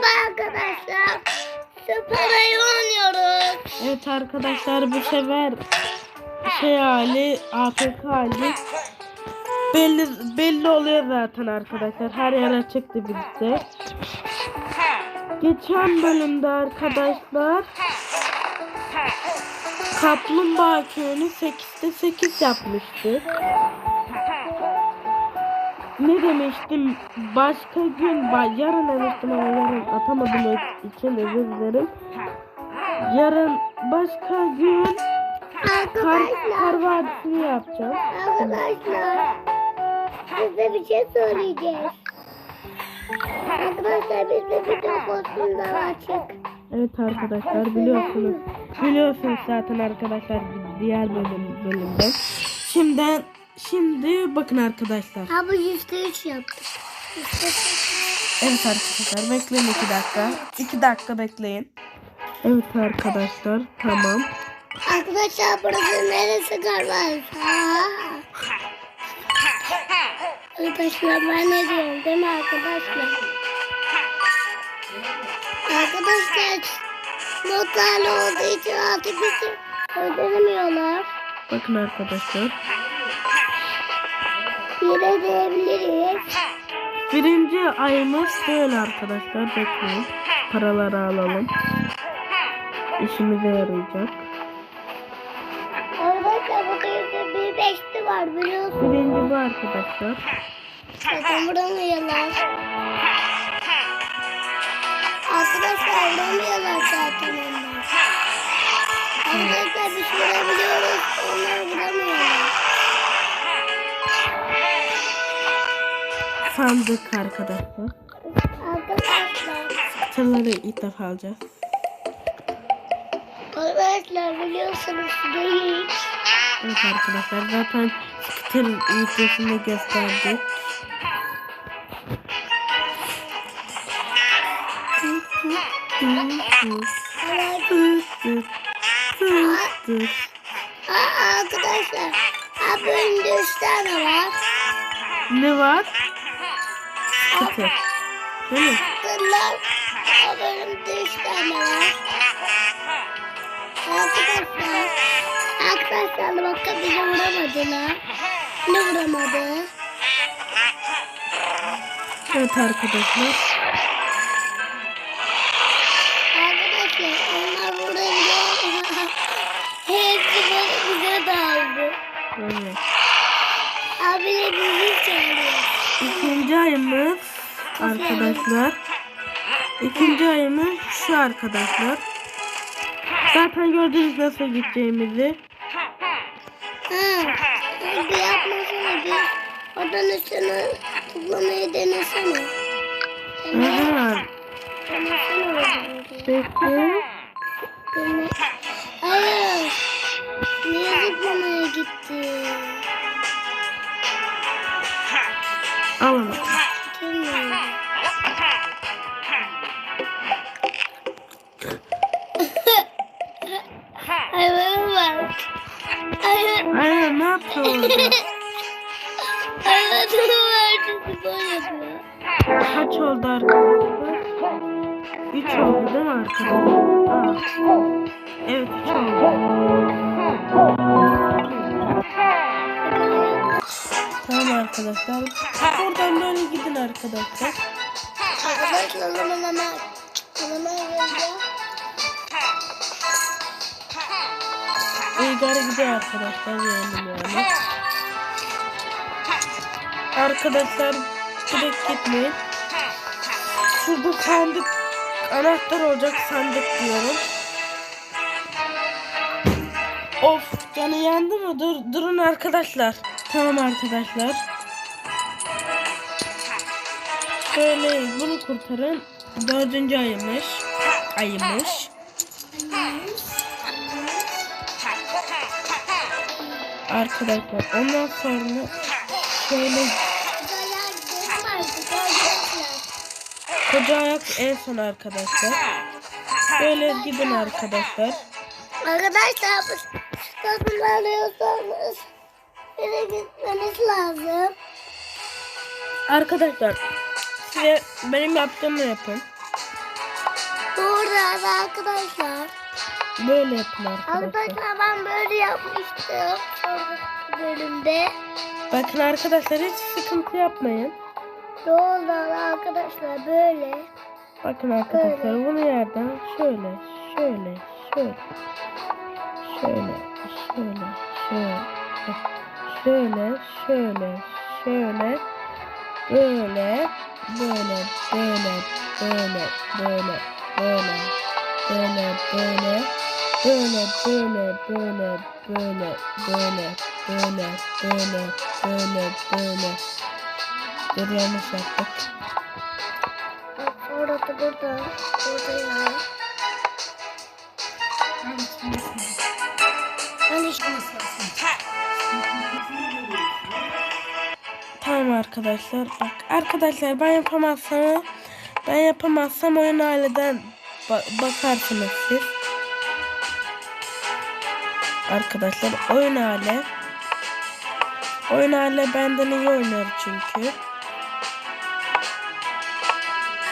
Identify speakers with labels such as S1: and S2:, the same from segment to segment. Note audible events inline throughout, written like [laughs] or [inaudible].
S1: Merhaba arkadaşlar. Süperayı oynuyoruz.
S2: Evet arkadaşlar bu sefer şey hali AFK hali belli belli oluyor zaten arkadaşlar. Her yere çıktı birisi. Geçen bölümde arkadaşlar Kaplumbağa köyünü 8'de 8 yapmıştı. Ne demiştim? Başka gün, yarın demiştim ama yarın atamadım için özür dilerim. Yarın başka gün kar, kar vadisini yapacağım.
S1: Arkadaşlar. Size bir şey söyleyeceğiz. Arkadaşlar bizde video kostümler açık.
S2: Evet arkadaşlar biliyorsunuz. Biliyorsunuz zaten arkadaşlar diğer bölüm bölümde. Şimdi şimdi bakın arkadaşlar.
S1: Ha bu yüzde üç yaptık.
S2: Evet arkadaşlar bekleyin iki dakika. İki dakika bekleyin. Evet arkadaşlar tamam.
S1: Arkadaşlar burası neresi galiba? Arkadaşlar ben ne diyorum değil mi arkadaşlar? Arkadaşlar modlarla olduğu için artık bizi öldüremiyorlar.
S2: Bakın arkadaşlar.
S1: Yine diyebiliriz.
S2: Birinci ayımız böyle arkadaşlar. Bekleyin. Paraları alalım. İşimize yarayacak.
S1: Arkadaşlar burada yüzde bir beşli var biliyorsunuz.
S2: Birinci bu arkadaşlar.
S1: Zaten vuramıyorlar. Arkadaşlar vuramıyorlar zaten onlar. Arkadaşlar biz vurabiliyoruz. Onlar vuramıyorlar.
S2: Sandık arkadaşlar. Tırları ilk defa alacağız.
S1: Arkadaşlar biliyorsunuz değil.
S2: Evet arkadaşlar zaten tır videosunda gösterdik.
S1: Aa, arkadaşlar. Ha bölümde üç tane var.
S2: Ne var? Kıtır. Değil mi?
S1: Ha bölümde üç tane var. Arkadaşlar. Arkadaşlar bakın bizi vuramadılar. Ne vuramadı?
S2: Evet arkadaşlar.
S1: Arkadaşlar onlar vurabiliyor. [laughs] Hepsi bize daldı.
S2: Evet.
S1: Abiyle bizi çağırıyor.
S2: İkinci ayımız arkadaşlar. İkinci ayımız şu arkadaşlar. Zaten gördünüz nasıl gideceğimizi.
S1: Ha, bir yapmasana bir. Oradan üstüne toplamayı denesene. Dene,
S2: Aha.
S1: denesene oradan. Hayvana bak. Hayvan.
S2: Ne yaptı orada?
S1: Hayvanın verdi böyle yapıyor.
S2: Kaç oldu arkadaşlar? 3 oldu değil mi arkadaşlar? Aa. Evet 3 oldu. Tamam arkadaşlar. Buradan böyle gidin arkadaşlar.
S1: Arkadaşlar o zaman hemen hemen geleceğim.
S2: Uygar gidiyor arkadaşlar yeğenim yani. Arkadaşlar direkt gitmeyin. Şurada sandık anahtar olacak sandık diyorum. Of canı yandı mı? Dur, durun arkadaşlar. Tamam arkadaşlar. Şöyle bunu kurtarın. Dördüncü ayımış. Ayımış. Arkadaşlar ondan sonra şöyle koca ayak en son arkadaşlar. Böyle gidin arkadaşlar.
S1: Arkadaşlar bu tadını alıyorsanız yine gitmeniz lazım.
S2: Arkadaşlar size benim yaptığımı yapın.
S1: Mesela arkadaşlar.
S2: Böyle yapın arkadaşlar.
S1: Ben böyle yapmıştım. Bölümde.
S2: Bakın arkadaşlar hiç sıkıntı yapmayın.
S1: Doğrular arkadaşlar böyle.
S2: Bakın arkadaşlar bunu yerden şöyle, şöyle, şöyle, şöyle, şöyle, şöyle, şöyle, şöyle, şöyle, böyle, böyle, böyle, böyle, böyle, böyle, böyle, böyle, böyle, böyle, böyle, böyle, böyle, böyle, böyle, böyle, böyle. Dur yanlış yaptık.
S1: Bak sonra da burada. Burada ya.
S2: Tamam arkadaşlar. Bak arkadaşlar ben yapamazsam ben yapamazsam oyun aileden ba- bakarsınız siz. Arkadaşlar oyun aile oyun aile benden iyi oynar çünkü.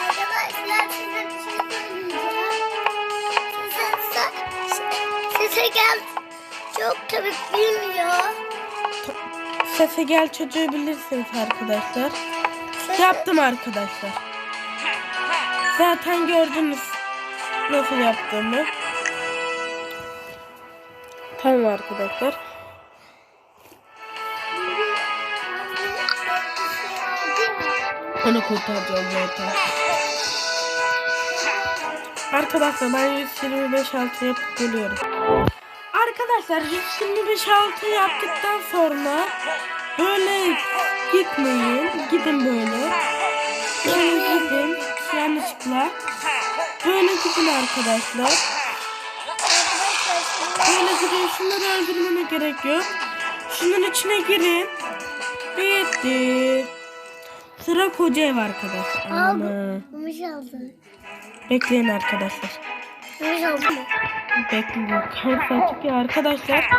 S1: Arkadaşlar size bir şey söyleyeceğim. Gel. Çok tabii bilmiyor.
S2: Sese gel çocuğu bilirsiniz arkadaşlar.
S1: Sese-
S2: Yaptım arkadaşlar. Zaten gördünüz nasıl yaptığımı. Tamam arkadaşlar. Onu kurtaracağım zaten. Arkadaşlar ben 125 altı yapıp geliyorum. Arkadaşlar 125 altı yaptıktan sonra böyle gitmeyin. Gidin böyle. Böyle gidin. Yanlışlıkla. Böyle gidin arkadaşlar. Böyle gidin. Şunları öldürmene gerek yok. Şunun içine girin. Bitti. Sıra koca ev arkadaşlar. Ana.
S1: Gümüş aldı.
S2: Bekleyin arkadaşlar.
S1: Gümüş aldı.
S2: Bekleyin. Kalp ya arkadaşlar.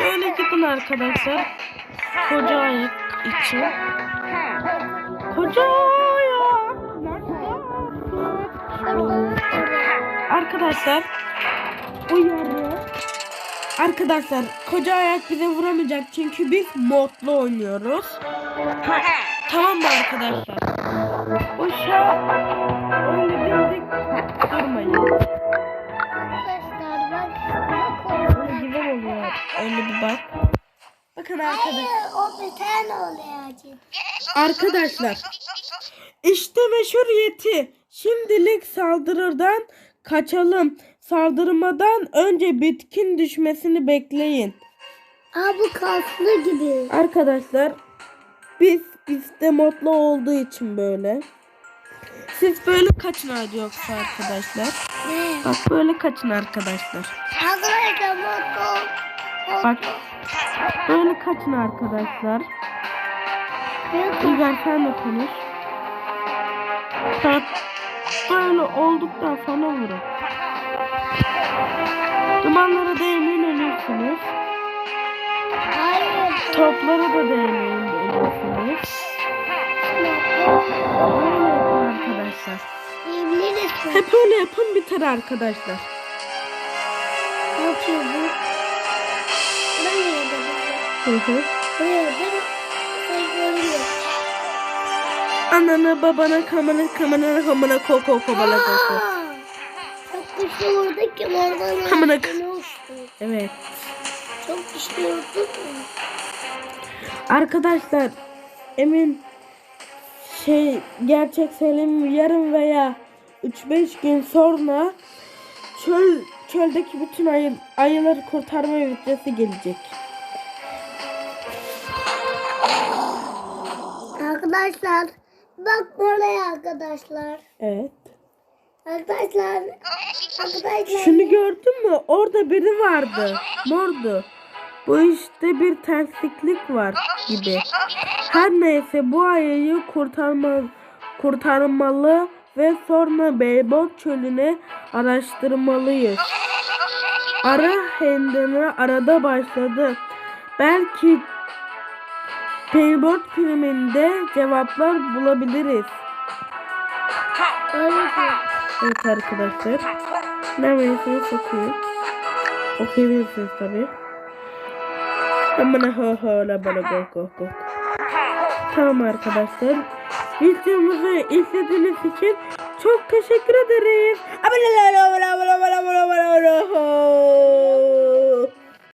S2: Böyle gidin arkadaşlar. Koca ayak için. Koca ayak. Arkadaşlar. Uyarı. Arkadaşlar koca ayak bize vuramayacak çünkü biz modlu oynuyoruz. Tamam mı arkadaşlar? Uşağı dimdik durmayın.
S1: Arkadaşlar bak. Bak
S2: güzel oluyor. Öyle bir bak. Bakın arkadaşlar.
S1: Hayır o.
S2: Arkadaşlar. İşte meşhur yeti. Şimdilik saldırırdan kaçalım. Saldırmadan önce bitkin düşmesini bekleyin.
S1: Aa bu kaslı gibi.
S2: Arkadaşlar biz bizde modlu olduğu için böyle. Siz böyle kaçın hadi yoksa arkadaşlar.
S1: Ne?
S2: Bak böyle kaçın arkadaşlar. Bak böyle kaçın arkadaşlar. İlber sen de konuş. Böyle olduktan sonra vurun. Dumanlara değmeyin ölürsünüz.
S1: Hayır.
S2: Toplara da değmeyin ölürsünüz. Böyle yapın arkadaşlar. Hep öyle yapın biter arkadaşlar.
S1: Ne yapıyor bu? Ben yedim.
S2: Hı hı.
S1: Buraya yedim.
S2: Anana babana kamana kamana kamana koko kobala koko.
S1: Aa! Çok güçlü vurdu ki oradan
S2: Kamına-
S1: üstüne uçtu.
S2: Evet.
S1: Çok mu?
S2: Arkadaşlar emin şey gerçek söyleyeyim yarın veya 3-5 gün sonra çöl çöldeki bütün ayı, ayıları kurtarma videosu gelecek.
S1: Arkadaşlar bak buraya arkadaşlar.
S2: Evet.
S1: Arkadaşlar.
S2: Şunu gördün mü? Orada biri vardı. Mordu. Bu işte bir tersliklik var gibi. Her neyse bu ayıyı kurtarma, kurtarmalı ve sonra Beybot çölüne araştırmalıyız. Ara hendene arada başladı. Belki Beybot filminde cevaplar bulabiliriz. Evet arkadaşlar. Neredesiniz okuyun. Okuyabilirsiniz tabi. Ben bana ho ho la bana go go go. Tamam arkadaşlar. Videomuzu izlediğiniz için çok teşekkür ederiz. Abone ol, abone ol, abone ol, abone ol, abone ol.